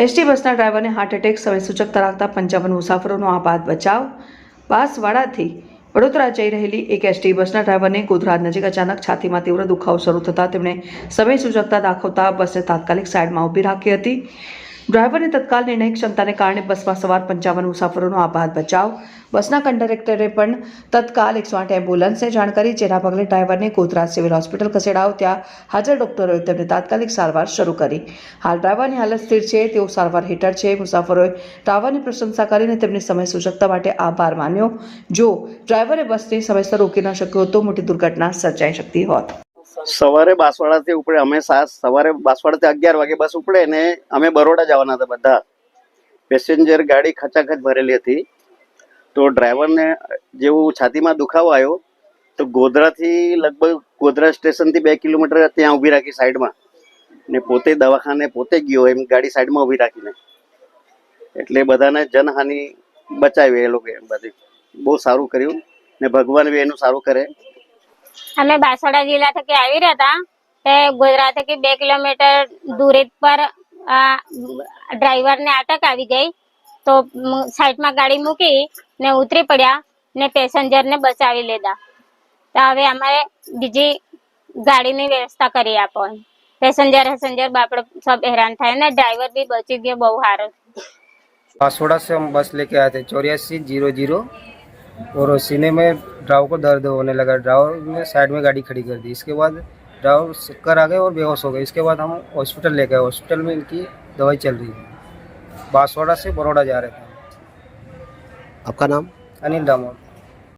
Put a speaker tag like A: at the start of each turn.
A: ST બસના ડ્રાઈવરને heart attack સમય સૂચક ધરાવતા પંચાવન મુસાફરોનો આપાત બચાવ. બાંસવાડાથી વડોદરા જઈ રહેલી એક એસટી બસના ડ્રાઈવરને ગોધરાત નજીક અચાનક છાતીમાં તીવ્ર દુખાવો શરૂ થતાં તેમણે સમય સૂચકતા દાખવતા બસને તાત્કાલિક સાઈડમાં ઊભી રાખી હતી. ડ્રાઈવરની તત્કાલ નિર્ણય ક્ષમતાને કારણે બસમાં સવાર પંચાવન મુસાફરોનો આભાર બચાવ. બસના કંડક્ટરે પણ તત્કાલ એકસો આઠ એમ્બ્યુલન્સને જાણ કરી જેના પગલે ડ્રાઈવરને ગોધરા સિવિલ હોસ્પિટલ ખસેડાયો, ત્યાં હાજર ડોક્ટરોએ તેમને તાત્કાલિક સારવાર શરૂ કરી. હાલ ડ્રાઈવરની હાલત સ્થિર છે, તેઓ સારવાર હેઠળ છે. મુસાફરોએ ડ્રાઈવરની પ્રશંસા કરીને તેમની સમય સૂચકતા માટે આભાર માન્યો. જો ડ્રાઈવરે બસને સમયસર રોકી ન શક્યો, તો મોટી દુર્ઘટના સર્જાઈ શકતી હોત.
B: સવારે બાંસવાડાથી ઉપડે, અમે સાત, સવારે બાંસવાડાથી અગિયાર વાગે બસ ઉપડે ને અમે બરોડા જવાના હતા બધા. પેસેન્જર ગાડી ખચાખચ ભરેલી હતી. તો ડ્રાઈવરને જેવું છાતીમાં દુખાવો આવ્યો, તો ગોધરાથી લગભગ ગોધરા સ્ટેશનથી બે કિલોમીટર ત્યાં ઊભી રાખી સાઈડમાં. ને પોતે દવાખાને પોતે ગયો, એમ ગાડી સાઈડમાં ઊભી રાખીને. એટલે બધાને જનહાનિ બચાવી એ લોકો એમ બધી. બહુ સારું કર્યું ને ભગવાન બી એનું સારું કરે.
C: અમે બાસડા જિલ્લા થકી આવી રહ્યા હતા. તે ગુજરાત થકી બે કિલોમીટર દૂરી પર ડ્રાઈવરને અટક આવી ગઈ. તો સાઈડમાં ગાડી મૂકી ને ઉતરી પડ્યા ને પેસેન્જરને બચાવી લીધા. તો હવે અમારે બીજી ગાડીની વ્યવસ્થા કરી આપો પેસેન્જર પેસેન્જર બાપડે સબ હેરાન થાય ને ડ્રાઈવર બી બચી ગયો બહુ સારો.
D: બાસોડા સે બસ લેકે આતે ચોર્યાસી જીરો જીરો और सीने में ड्राइवर को दर्द होने लगा। ड्राइवर ने साइड में गाड़ी खड़ी कर दी। इसके बाद ड्राइवर चक्कर आ गए और बेहोश हो गए। इसके बाद हम हॉस्पिटल ले गए। हॉस्पिटल में इनकी दवाई चल रही है। बांसवाड़ा से बड़ौड़ा जा रहे थे
E: आपका नाम?
D: अनिल डामोर